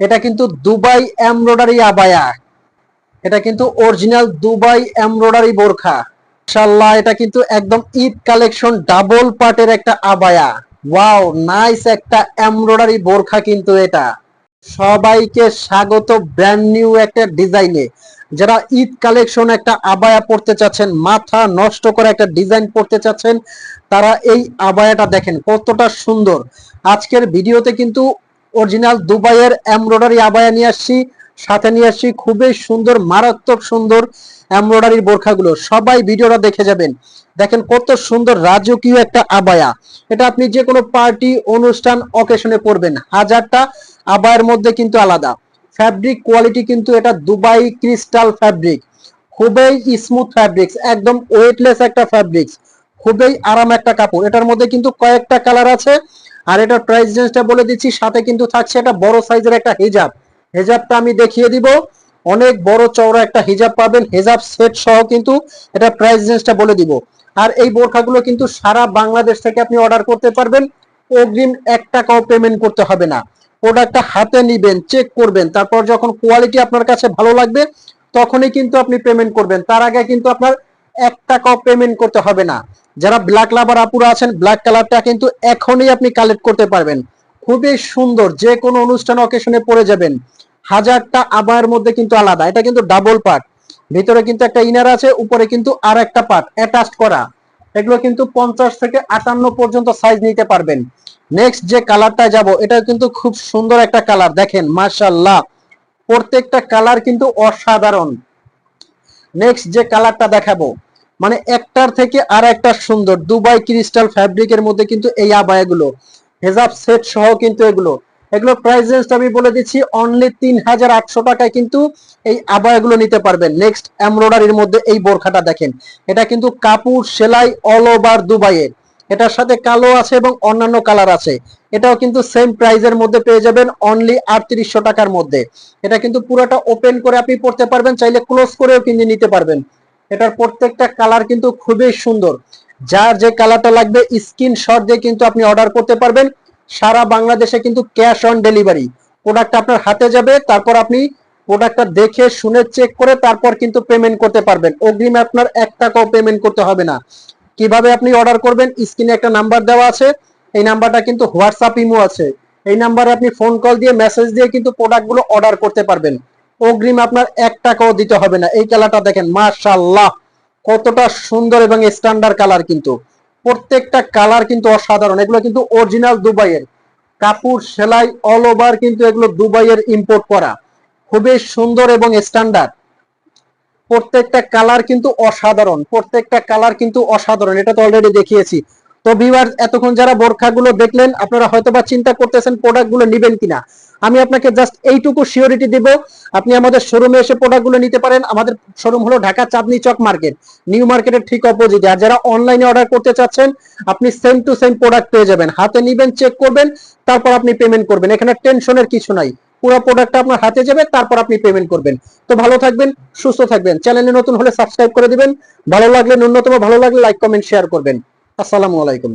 এটা কিন্তু Dubai embroidery abaya. এটা কিন্তু অরিজিনাল দুবাই এমব্রয়ডারি বোরখা। মাশাআল্লাহ, এটা কিন্তু একদম ঈদ কালেকশন ডাবল পার্টের একটা আবায়া। ওয়াও, নাইস একটা এমব্রয়ডারি বোরখা কিন্তু এটা। সবাইকে স্বাগত ব্র্যান্ড নিউ একটা ডিজাইনে। যারা ঈদ কালেকশন একটা আবায়া পড়তে চাচ্ছেন, মাথা নষ্ট করে একটা ডিজাইন পড়তে চাচ্ছেন, তারা এই আবায়াটা দেখেন কতটা সুন্দর। আজকের ভিডিওতে কিন্তু অরিজিনাল দুবাইয়ের এমব্রয়ডারি আবায়া নিয়ে আসছি, সাথে নিয়ে আসছি খুবই সুন্দর, মারাত্মক সুন্দর এমব্রয়ডারির বোরখাগুলো। সবাই ভিডিওটা দেখে যাবেন। দেখেন কত সুন্দর রাজকীয় একটা আবায়া। এটা আপনি যে কোনো পার্টি, অনুষ্ঠান, অকেশনে পরবেন। হাজারটা আবায়ের মধ্যে কিন্তু আলাদা। ফ্যাব্রিক কোয়ালিটি কিন্তু এটা দুবাই ক্রিস্টাল ফ্যাব্রিক। খুবই স্মুথ ফ্যাব্রিক্স, একদম ওয়েটলেস একটা ফ্যাব্রিক্স। খুবই আরাম একটা কাপড়। এটার মধ্যে কিন্তু কয়েকটা কালার আছে। আর এটার প্রাইস রেঞ্জটা বলে দিচ্ছি, সাথে কিন্তু থাকছে একটা বড় সাইজের একটা হিজাব হেজাবটা আমি দেখিয়ে দিব। অনেক বড় চওড়া একটা হিজাব পাবেন। হেজাব সেট সহ কিন্তু এটা প্রাইস রেঞ্জটা বলে দিব। আর এই বোরখাগুলো কিন্তু সারা বাংলাদেশ থেকে আপনি অর্ডার করতে পারবেন। অগ্রিম এক টাকাও পেমেন্ট করতে হবে না। প্রোডাক্টটা হাতে নিবেন চেক করবেন। তারপর যখন কোয়ালিটি আপনার কাছে ভালো লাগবে, তখনই কিন্তু আপনি পেমেন্ট করবেন। তার আগে কিন্তু আপনার এক টাকাও পেমেন্ট করতে হবে না। যারা ব্ল্যাক লাভার আপুরা আছেন ব্ল্যাক কালারটা কিন্তু এখনই আপনি কালেক্ট করতে পারবেন। খুবই সুন্দর, যে কোনো অনুষ্ঠান অকেশনে পরে যাবেন। হাজারটা আবায়ের মধ্যে কিন্তু আলাদা, এটা কিন্তু ডাবল পার্ট ভিতরে কিন্তু একটা ইনার আছে, উপরে কিন্তু আর একটা পার্ট অ্যাটাচ করা। এগুলো কিন্তু পঞ্চাশ থেকে আটান্ন পর্যন্ত সাইজ নিতে পারবেন। নেক্সট যে কালারটা যাব এটা কিন্তু খুব সুন্দর একটা কালার দেখেন মার্শাল্লাহ প্রত্যেকটা কালার কিন্তু অসাধারণ। নেক্সট যে কালারটা দেখাবো মানে একটার থেকে আর একটা সুন্দর। দুবাই ক্রিস্টাল ফ্যাব্রিকের মধ্যে কিন্তু এই আবায়াগুলো হেজাব সেট সহ কিন্তু এগুলো। এগুলো প্রাইস রেঞ্জটা আমি বলে দিচ্ছি অনলি তিন হাজার আটশো টাকায় কিন্তু এই আবায়াগুলো নিতে পারবেন। নেক্সট এমব্রয়ডারির মধ্যে এই বোরখাটা দেখেন। এটা কিন্তু কাপড় সেলাই অল ওভার দুবাইয়ের এটার সাথে কালো আছে এবং অন্যান্য কালার আছে। এটাও কিন্তু সেম প্রাইজের মধ্যে পেয়ে যাবেন অনলি আটত্রিশশো টাকার মধ্যে। এটা কিন্তু পুরোটা ওপেন করে আপনি পড়তে পারবেন, চাইলে ক্লোজ করেও কিনে নিতে পারবেন। এটার প্রত্যেকটা কালার কিন্তু খুবই সুন্দর। যার যে কালারটা লাগবে স্ক্রিনশট দিয়ে কিন্তু আপনি অর্ডার করতে পারবেন। সারা বাংলাদেশে কিন্তু ক্যাশ অন ডেলিভারি প্রোডাক্ট আপনার হাতে যাবে, তারপর আপনি প্রোডাক্টটা দেখে, শুনে চেক করে, তারপর কিন্তু পেমেন্ট করতে পারবেন। অগ্রিম আপনার এক টাকাও পেমেন্ট করতে হবে না। কীভাবে আপনি অর্ডার করবেন? স্ক্রিনে একটা নাম্বার দেওয়া আছে। এই নাম্বারটা কিন্তু হোয়াটসঅ্যাপ ইমো আছে। এই নাম্বারে আপনি ফোন কল দিয়ে মেসেজ দিয়ে কিন্তু প্রোডাক্টগুলো অর্ডার করতে পারবেন। অগ্রিম আপনার এক টাকাও দিতে হবে না। এই কালারটা দেখেন, মাশাআল্লাহ। কতটা সুন্দর এবং স্ট্যান্ডার্ড কালার কিন্তু। প্রত্যেকটা কালার কিন্তু অসাধারণ। এগুলো কিন্তু অরিজিনাল দুবাইয়ের। কাপড় সেলাই অল ওভার কিন্তু এগুলো দুবাইয়ের ইম্পোর্ট করা। খুবই সুন্দর এবং স্ট্যান্ডার্ড প্রত্যেকটা কালার কিন্তু অসাধারণ। প্রত্যেকটা কালার কিন্তু অসাধারণ। এটা তো অলরেডি দেখিয়েছি। তো ভিউয়ার এতক্ষণ যারা বোরখাগুলো দেখলেন, আপনারা হয়তো বা চিন্তা করতেছেন প্রোডাক্টগুলো নেবেন কিনা। আমি আপনাকে জাস্ট এইটুকু সিওরিটি দিব। আপনি আমাদের শোরুমে এসে প্রোডাক্টগুলো নিতে পারেন। আমাদের শোরুম হলো ঢাকা চাঁদনি চক মার্কেট নিউ মার্কেটের ঠিক অপোজিটে আর যারা অনলাইনে অর্ডার করতে চাচ্ছেন, আপনি সেম টু সেম প্রোডাক্ট পেয়ে যাবেন। হাতে নিবেন চেক করবেন, তারপর আপনি পেমেন্ট করবেন। এখানে টেনশনের কিছু নাই। পুরো প্রোডাক্টটা আপনার হাতে যাবে, তারপর আপনি পেমেন্ট করবেন। তো ভালো থাকবেন, সুস্থ থাকবেন। চ্যানেলে নতুন হলে সাবস্ক্রাইব করে দিবেন। ভালো লাগলে, ন্যূনতম ভালো লাগলে লাইক কমেন্ট শেয়ার করবেন। আসসালামু আলাইকুম।